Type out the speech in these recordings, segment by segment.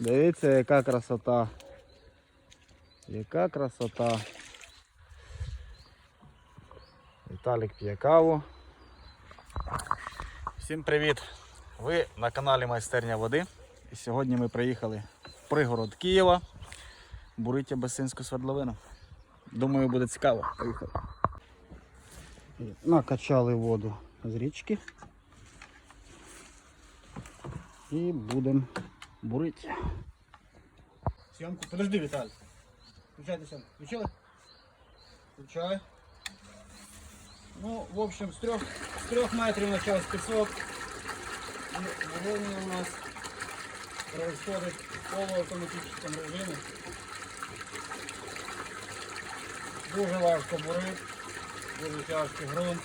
Дивіться, яка красота. Яка красота. Віталік п'є каву. Всім привіт! Ви на каналі Майстерня води. І сьогодні ми приїхали в пригород Києва. Бурити Басинську свердловину. Думаю, буде цікаво. Поїхали. Накачали воду з річки. І будемо бурити. Съемку. Подожди, Виталий. Включайте съемку. Включила? Включай. Ну, в общем, с трех, с трех метров началось песок. И у нас происходит в полуавтоматическом. Дуже важко бурити, дуже тяжкий ґрунт.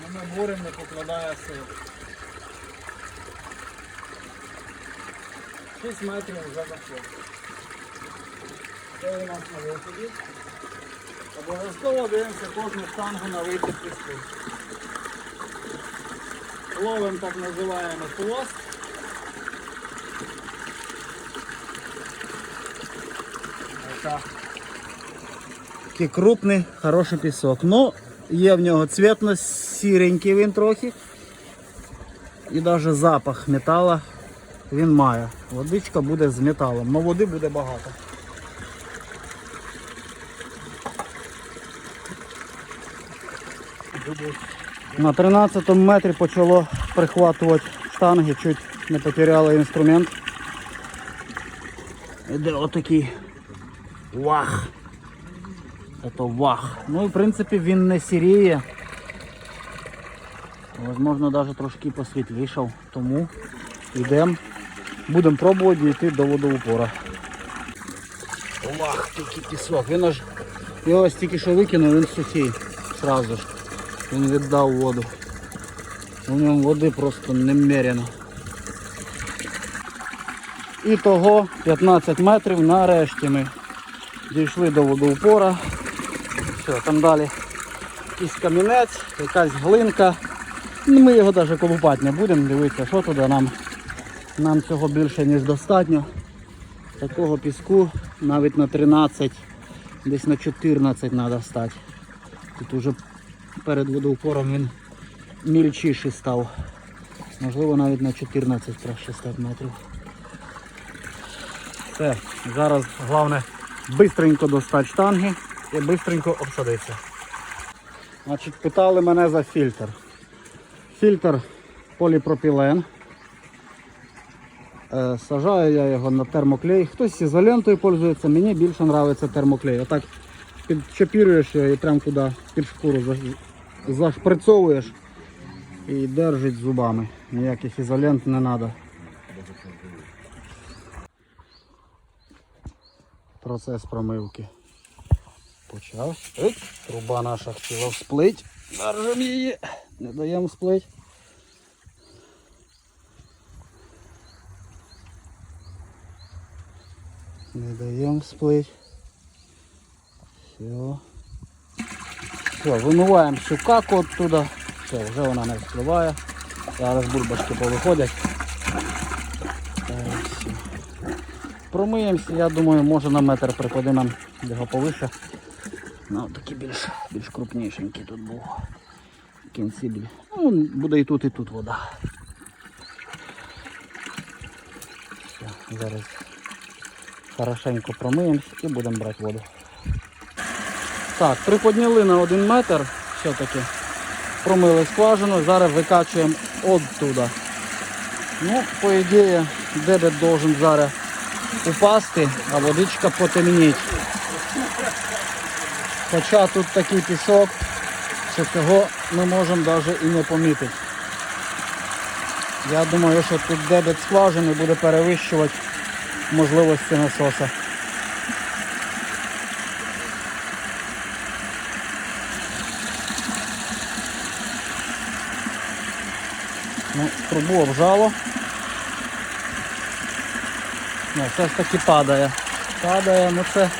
Ну, ми буримо, не покладає сил. 6 метрів вже заходить. Це у нас на виході. Обов'язково дивимося кожну штангу на вихід піску. Ловимо так називаємо хвост. Отак. Такий крупний, хороший пісок. Ну, є в нього цвітно сіренький він трохи. І навіть запах метала він має. Водичка буде з металом, але води буде багато. На 13 метрі почало прихватувати штанги, чуть не потеряли інструмент. Іде отакий вах. Це вах. Ну і в принципі він не сіріє. Возможно, навіть трошки посвітлішав. Тому йдемо. Будемо пробувати дійти до водоупора. Вах, який пісок. Він аж його ось тільки що викинув, він сухий. Сразу ж. Він віддав воду. У ньому води просто немерено. І того 15 метрів нарешті ми дійшли до водоупора. Все, там далі якийсь камінець, якась глинка. Ну, Ми його навіть колупати не будемо, дивитися, що туди нам. Нам цього більше ніж достатньо. Такого піску навіть на 13, десь на 14 треба стати. Тут уже перед водоупором він мільчіший став. Можливо навіть на 14 краще стати метрів. Все, зараз головне бистренько достати штанги і бистренько обсадитися. Значить, питали мене за фільтр. Фільтр поліпропілен. Е, Сажаю я його на термоклей. Хтось ізолентою пользується, мені більше подобається термоклей. Отак підчепіруєш його і прямо туди під шкуру за- зашприцовуєш і держить зубами. Ніяких ізолент не треба. Процес промивки почався. Труба наша хотіла всплить. Держимо її. Не даємо всплить. Не даємо всплить. Все. Все, вимиваємо всю каку оттуда. Все, вже вона не вспливає. Зараз бульбашки повиходять. Промиємося, я думаю, може на метр припадемо його повише. Ну, такий більш, більш крупнішенький тут був. Кінці біль. Ну, буде і тут, і тут вода. Все, зараз хорошенько промиємось і будемо брати воду. Так, приподняли на один метр все-таки. Промили скважину, зараз викачуємо оттуда. Ну, по ідеї, дебет должен зараз упасти, а водичка потемніть. Хоча тут такий пісок, що цього ми можемо навіть і не помітити. Я думаю, що тут дебет скважини буде перевищувати можливості насоса. Ну, трубу обжало. Ну, все ж таки падає. Падає, ну це.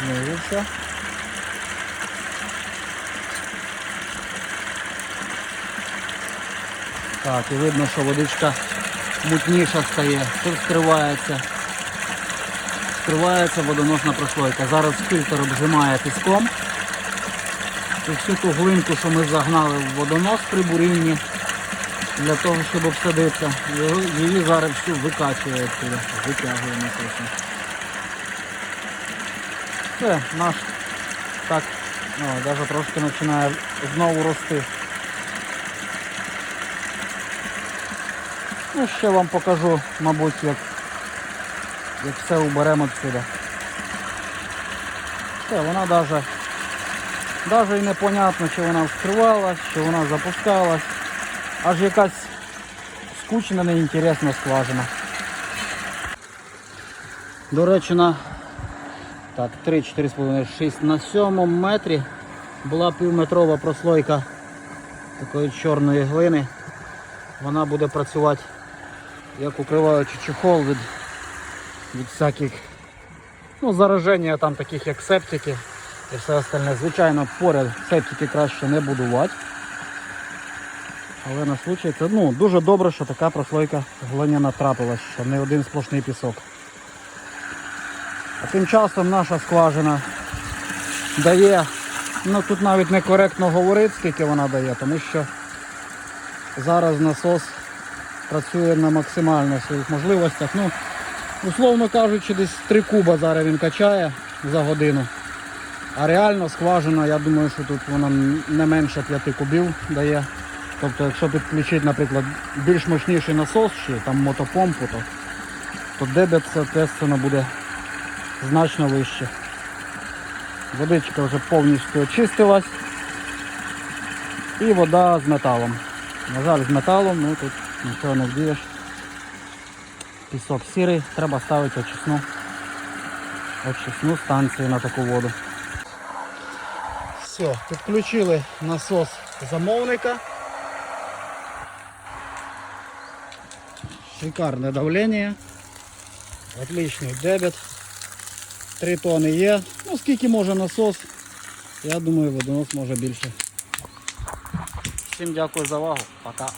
Знизився. Так, і видно, що водичка мутніша стає. Тут вскривається. Вскривається водоносна прослойка. Зараз фільтр обжимає піском. І всю ту глинку, що ми загнали в водонос при бурінні, для того, щоб обсадитися, її зараз всю викачує відсюди, витягує насосом. Все, наш так, ну, навіть трошки починає знову рости. Ну, ще вам покажу, мабуть, як, як все уберемо відсюди. Все, вона навіть, навіть і непонятно, чи вона вскривалась, чи вона запускалась. Аж якась скучна, неінтересна скважина. До речі, на так, 3, 4,5, 6 на 7 метрі була півметрова прослойка такої чорної глини. Вона буде працювати як укриваючи чехол від, від всяких ну, зараження там таких як септики і все остальне. Звичайно, поряд септики краще не будувати. Але на случай це ну, дуже добре, що така прослойка глиняна трапилась, що не один сплошний пісок. А тим часом наша скважина дає, ну тут навіть некоректно говорити, скільки вона дає, тому що зараз насос працює на максимально своїх можливостях. Ну, условно кажучи, десь 3 куба зараз він качає за годину. А реально скважина, я думаю, що тут вона не менше 5 кубів дає. Тобто, якщо підключити, наприклад, більш мощніший насос чи там мотопомпу, то, то дебет, соответственно, буде значно вище. Водичка вже повністю очистилась. І вода з металом. На жаль, з металом, ну тут нічого не вдієш. Пісок сірий, треба ставити очисну, очисну станцію на таку воду. Все, підключили насос замовника. Шикарне давлення. Отличний дебет. 3 тони є. Ну скільки може насос. Я думаю, водонос може більше. Всім дякую за увагу. Пока.